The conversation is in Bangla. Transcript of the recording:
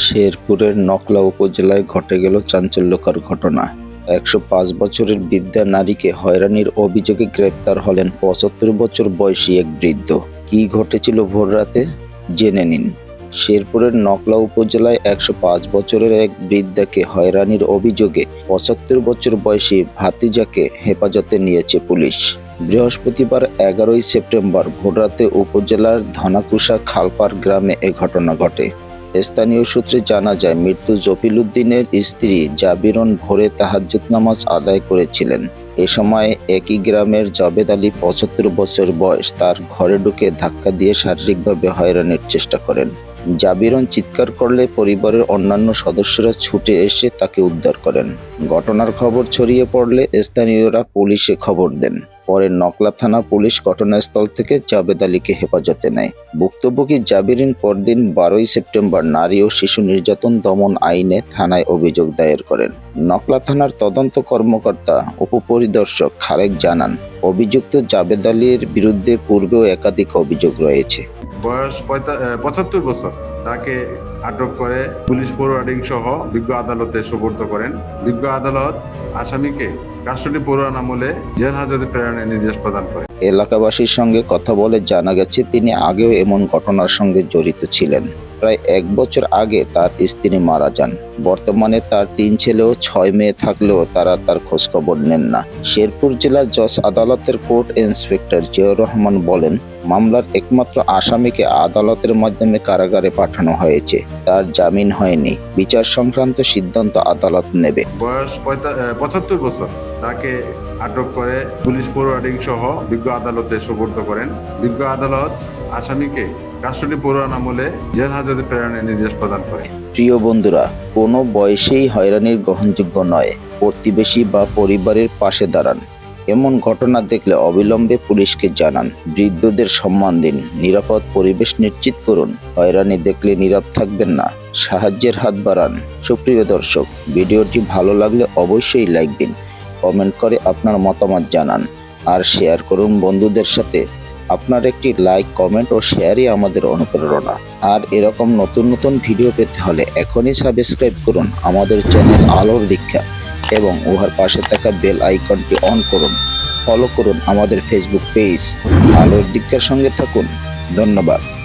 শেরপুরের নকলা উপজেলায় ঘটে গেল চাঞ্চল্যকর ঘটনা। একশো পাঁচ বছরের বৃদ্ধা নারীকে হয়রানির অভিযোগে গ্রেপ্তার হলেন পঁচাত্তর বছর বয়সী এক বৃদ্ধ। কি ঘটেছিল ভোররাতে জেনে নিন। শেরপুরের নকলা উপজেলায় একশো পাঁচ বছরের এক বৃদ্ধাকে হয়রানির অভিযোগে পঁচাত্তর বছর বয়সী ভাতিজাকে হেফাজতে নিয়েছে পুলিশ। বৃহস্পতিবার এগারোই সেপ্টেম্বর ভোররাতে উপজেলার ধনাকুষা খালপার গ্রামে এ ঘটনা ঘটে। স্থানীয় সূত্রে জানা যায়, মৃত্যু জফিলুদ্দিনের স্ত্রী জাবিরন ভোরে তাহাজ্জুদ নামাজ আদায় করেছিলেন। এ সময় একই গ্রামের জবেদ আলী পঁচাত্তর বছর বয়স, তার ঘরে ঢুকে ধাক্কা দিয়ে শারীরিকভাবে হয়রানির চেষ্টা করেন। জাবিরন চিৎকার করলে পরিবারের অন্যান্য সদস্যরা ছুটে এসে তাকে উদ্ধার করেন। ঘটনার খবর ছড়িয়ে পড়লে স্থানীয়রা পুলিশে খবর দেন। পরে নকলা থানা পুলিশ ঘটনাস্থল থেকে জাবেদ আলীকে হেফাজতে নেয়। ভুক্তভোগী জাবিরিন পরদিন বারোই সেপ্টেম্বর নারী ও শিশু নির্যাতন দমন আইনে থানায় অভিযোগ দায়ের করেন। নকলা থানার তদন্ত কর্মকর্তা, উপপরিদর্শক খালেক জানান, অভিযুক্ত জাবেদ আলীর বিরুদ্ধে পূর্বেও একাধিক অভিযোগ রয়েছে। বয়স পঁচাত্তর বছর। তাকে আটক করে পুলিশ ফরওয়ার্ডিং সহ বিজ্ঞ আদালতে সুপর্দ করেন। বিজ্ঞ আদালত আসামিকে কাস্টডি পড়ুয়ান আমলে জেল হাজতে প্রেরণের নির্দেশ প্রদান করে। এলাকাবাসীর সঙ্গে কথা বলে জানা গেছে, তিনি আগেও এমন ঘটনার সঙ্গে জড়িত ছিলেন। প্রায় এক বছর আগে তার স্ত্রী মারা যান। বর্তমানে তার তিন ছেলে ও ছয় মেয়ে থাকলেও তারা তার খোঁজখবর নেন না। শেরপুর জেলা জজ আদালতের কোর্ট ইন্সপেক্টর জিয়াউর রহমান বলেন, মামলার একমাত্র আসামিকে আদালতের মাধ্যমে কারাগারে পাঠানো হয়েছে। তার জামিন হয়নি। বিচার সংক্রান্ত সিদ্ধান্ত আদালত নেবে। বয়স পঁচাত্তর বছর। তাকে আটক করে পুলিশ ফরওয়ার্ডিং সহ বিজ্ঞ আদালতে সুপর্দ করেন। বিজ্ঞ আদালত আসামিকে কাস্টডি পড়ুয়ান আমলে জেল হাজতে প্রেরণের নির্দেশ প্রদান করে। প্রিয় বন্ধুরা, কোনো বয়সেই হয়রানির গ্রহণযোগ্য নয়। প্রতিবেশী বা পরিবারের পাশে দাঁড়ান। এমন ঘটনা দেখলে অবিলম্বে পুলিশকে জানান। বৃদ্ধদের সম্মান দিন। নিরাপদ পরিবেশ নিশ্চিত করুন। হয়রানি দেখলে নীরব থাকবেন না। সাহায্যের হাত বাড়ান। সুপ্রিয় দর্শক, ভিডিওটি ভালো লাগলে অবশ্যই লাইক দিন। কমেন্ট করে আপনার মতামত জানান। আর শেয়ার করুন বন্ধুদের সাথে। আপনার একটি লাইক কমেন্ট ও শেয়ারই আমাদের অনুপ্রেরণা। আর এরকম নতুন নতুন ভিডিও পেতে হলে এখনই সাবস্ক্রাইব করুন আমাদের চ্যানেল আলোর দীক্ষা এবং উহার পাশে থাকা বেল আইকনটি অন করুন। ফলো করুন আমাদের ফেসবুক পেজ আলোর দীক্ষার সঙ্গে থাকুন। ধন্যবাদ।